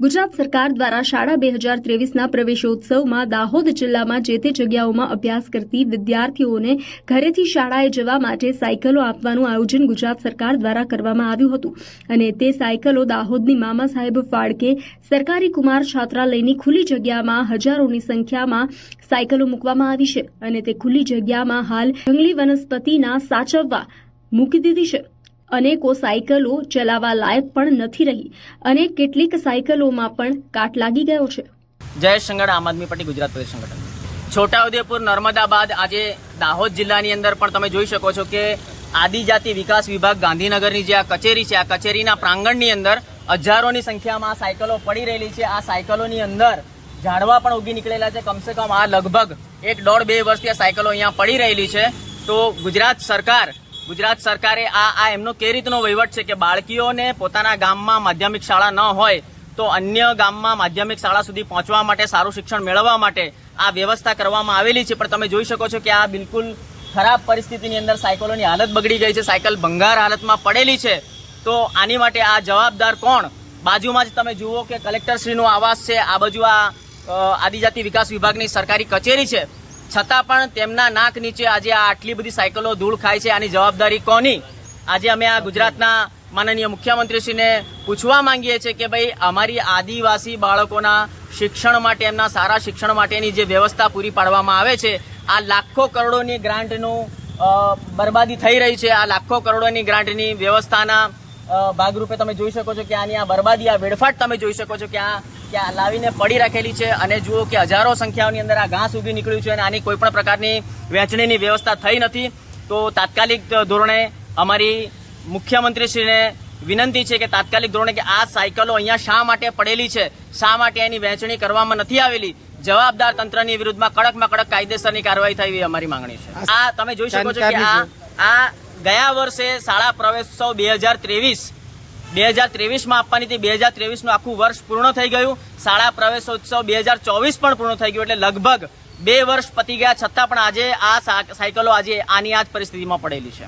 ગુજરાત સરકાર દ્વારા શાળા બે હજાર ત્રેવીસના પ્રવેશોત્સવમાં દાહોદ જિલ્લામાં જે તે જગ્યાઓમાં અભ્યાસ કરતી વિદ્યાર્થીઓને ઘરેથી શાળાએ જવા માટે સાયકલો આપવાનું આયોજન ગુજરાત સરકાર દ્વારા કરવામાં આવ્યું હતું. અને તે સાયકલો દાહોદની મામા સાહેબ ફાળકે સરકારી કુમાર છાત્રાલયની ખુલ્લી જગ્યામાં હજારોની સંખ્યામાં સાયકલો મૂકવામાં આવી છે. અને તે ખુલ્લી જગ્યામાં હાલ જંગલી વનસ્પતિના સાચવવા મૂકી દીધી છે. અનેકો સાયકલો ચલાવવા લાયક પણ નથી રહી અને કેટલીક સાયકલોમાં પણ કાટ લાગી ગયો છે. જયેશ સંગડ આમ આદમી પાર્ટી, ગુજરાત પ્રદેશ સંગઠન. છોટાઉદેપુર નર્મદા બાદ આજે દાહોદ જિલ્લાની અંદર પણ તમે જોઈ શકો છો કે આદિજાતિ વિકાસ વિભાગ ગાંધીનગરની જે આ કચેરી છે, આ કચેરીના પ્રાંગણની અંદર હજારોની સંખ્યામાં સાયકલો પડી રહેલી છે. આ સાયકલોની અંદર ઝાડવા પણ ઉગી નીકળેલા છે. કમસે કમ આ લગભગ એક દોઢ બે વર્ષથી આ સાયકલો અહીંયા પડી રહેલી છે. તો ગુજરાત સરકાર ગુજરાત સરકારે આ આ એમનો કે રીતનો વહીવટ છે કે બાળકીઓને પોતાના ગામમાં માધ્યમિક શાળા ન હોય, તો અન્ય ગામમાં માધ્યમિક શાળા સુધી પહોંચવા માટે સારું શિક્ષણ મેળવવા માટે આ વ્યવસ્થા કરવામાં આવેલી છે. પણ તમે જોઈ શકો છો કે આ બિલકુલ ખરાબ પરિસ્થિતિની અંદર સાયકલોની હાલત બગડી ગઈ છે. સાયકલ ભંગાર હાલતમાં પડેલી છે. તો આની માટે આ જવાબદાર કોણ? બાજુમાં જ તમે જુઓ કે કલેક્ટરશ્રીનો આવાસ છે. આ બાજુ આ આદિજાતિ વિકાસ વિભાગની સરકારી કચેરી છે. છતાં પણ તેમના નાક નીચે આજે આ આટલી બધી સાયકલો ધૂળ ખાય છે. આની જવાબદારી કોની? આજે અમે આ ગુજરાતના માનનીય મુખ્યમંત્રીશ્રીને પૂછવા માંગીએ છીએ કે ભાઈ, અમારી આદિવાસી બાળકોના શિક્ષણ માટે, એમના સારા શિક્ષણ માટેની જે વ્યવસ્થા પૂરી પાડવામાં આવે છે, આ લાખો કરોડોની ગ્રાન્ટનું બરબાદી થઈ રહી છે. આ લાખો કરોડોની ગ્રાન્ટની વ્યવસ્થાના ભાગરૂપે તમે જોઈ શકો છો કે આની આ બરબાદી, આ વેડફાટ તમે જોઈ શકો છો કે આ કે આ લાવીને પડી રાખેલી છે અને જુઓ કે હજારો સંખ્યાઓની અંદર આ ઘાસ ઉગી નીકળ્યું છે અને આની કોઈ પણ પ્રકારની વહેંચણીની વ્યવસ્થા થઈ નથી. તો તાત્કાલિક ધોરણે અમારી મુખ્યમંત્રીશ્રીને વિનંતી છે કે તાત્કાલિક ધોરણે કે આ સાયકલો અહીંયા શા માટે પડેલી છે? શા માટે એની વહેંચણી કરવામાં નથી આવેલી? જવાબદાર તંત્રની વિરુદ્ધમાં કડકમાં કડક કાયદેસરની કાર્યવાહી થાય એવી અમારી માંગણી છે. આ તમે જોઈ શકો છો કે આ આ ગયા વર્ષે શાળા પ્રવેશોત્સવ બે હજાર ત્રેવીસ બે હજાર ત્રેવીસમાં આપવાની હતી. બે હજાર ત્રેવીસનું આખું વર્ષ પૂર્ણ થઈ ગયું. શાળા પ્રવેશોત્સવ બે હજાર ચોવીસ પણ પૂર્ણ થઈ ગયું. એટલે લગભગ બે વર્ષ પતી ગયા. છતાં પણ આજે આ સાયકલો આજે આની આ જ પરિસ્થિતિમાં પડેલી છે.